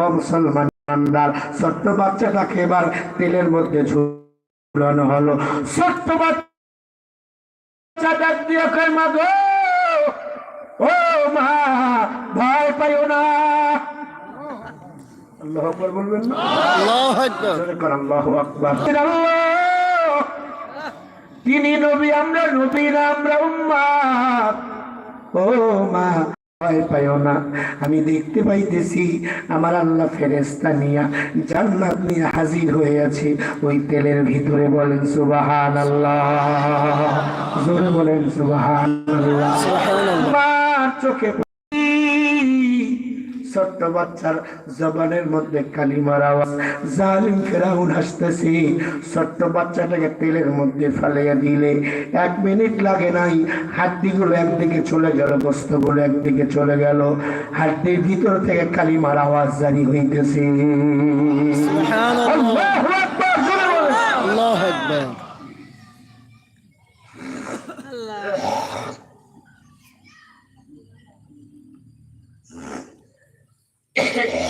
ও মুসলমান ছোট্ট বাচ্চাটাকে এবার তেলের মধ্যে ঝুলানো হলো। ছোট্ট বাচ্চা ডাক দিয়ে কয় ও মা ভয় পাইও না। আল্লাহ আকবার বলবেন না? আল্লাহু আকবার। আল্লাহু আকবার। তিনি নবী আমরা নবী না আমরা উম্মাত ও মা ভয় পাইও না। আমি দেখতে পাইতেছি আমার আল্লাহ ফেরেস্তা নিয়া জান্নাত নিয়ে হাজির হয়ে আছে। ওই তেলের ভিতরে বলেন সুবাহান আল্লাহ জোরে বলেন সুবাহান আল্লাহ চোখে। ছোট্ট বাচ্চার জবানের মধ্যে কালিমার আওয়াজ জালিম ফেরাউন হাসতেছে। ছোট্ট বাচ্চাটাকে তেলের মধ্যে ফালাইয়া দিলে। এক মিনিট লাগে নাই হাড্ডিগুলো একদিকে চলে গেল বস্তুগুলো একদিকে চলে গেল। হাড্ডির ভিতর থেকে কালিমার আওয়াজ জারি হইতেছে। আল্লাহ আকবার।